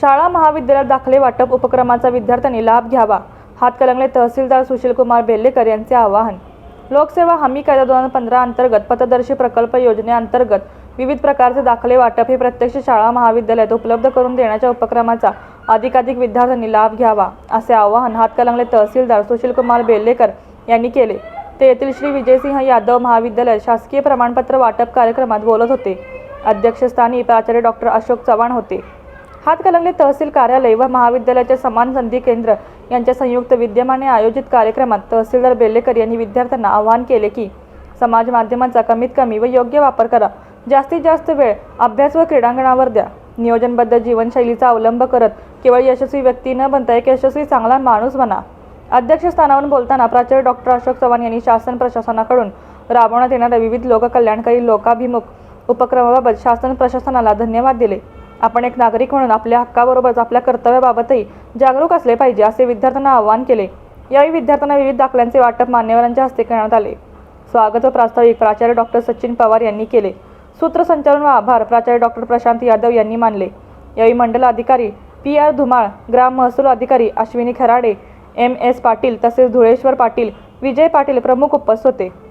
शाळा महाविद्यालयात दाखले वाटप उपक्रमाचा विद्यार्थ्यांनी लाभ घ्यावा. हातकलंगले तहसीलदार सुशीलकुमार बेल्लेकर यांचे आवाहन. लोकसेवा हमी कायदा दोन हजार पंधरा अंतर्गत पथदर्शी प्रकल्प योजनेअंतर्गत विविध प्रकारचे दाखले वाटप हे प्रत्यक्ष शाळा महाविद्यालयात उपलब्ध करून देण्याच्या उपक्रमाचा अधिकाधिक विद्यार्थ्यांनी लाभ घ्यावा असे आवाहन हातकलंगले तहसीलदार सुशीलकुमार बेल्लेकर यांनी केले. ते येथील श्री विजयसिंह यादव महाविद्यालयात शासकीय प्रमाणपत्र वाटप कार्यक्रमात बोलत होते. अध्यक्षस्थानी प्राचार्य डॉक्टर अशोक चव्हाण होते. हातकलंगले तहसील कार्यालय व महाविद्यालयाचे समान संधी केंद्र यांच्या संयुक्त विद्यमाने आयोजित कार्यक्रमात तहसीलदार बेल्लेकर यांनी विद्यार्थ्यांना आवाहन केले की समाज माध्यमांचा कमीत कमी व योग्य वापर करा. जास्तीत जास्त वेळ अभ्यास व क्रीडांगणावर द्या. नियोजनबद्ध जीवनशैलीचा अवलंब करत केवळ यशस्वी व्यक्ती न बनता एक यशस्वी चांगला माणूस बना. अध्यक्षस्थानावरून बोलताना प्राचार्य डॉक्टर अशोक चव्हाण यांनी शासन प्रशासनाकडून राबवण्यात येणाऱ्या विविध लोककल्याणकारी लोकाभिमुख उपक्रमाबाबत शासन प्रशासनाला धन्यवाद दिले. आपण एक नागरिक म्हणून आपल्या हक्काबरोबरच आपल्या कर्तव्याबाबतही जागरूक असले पाहिजे असे विद्यार्थ्यांना आवाहन केले. यावेळी विद्यार्थ्यांना विविध दाखल्यांचे वाटप मान्यवरांच्या हस्ते करण्यात आले. स्वागत व प्रास्ताविक प्राचार्य डॉक्टर सचिन पवार यांनी केले. सूत्रसंचालन व आभार प्राचार्य डॉक्टर प्रशांत यादव यांनी मानले. यावेळी मंडल अधिकारी पी आर धुमाळ ग्राम महसूल अधिकारी अश्विनी खराडे एम एस पाटील तसेच धुळेश्वर पाटील विजय पाटील प्रमुख उपस्थित होते.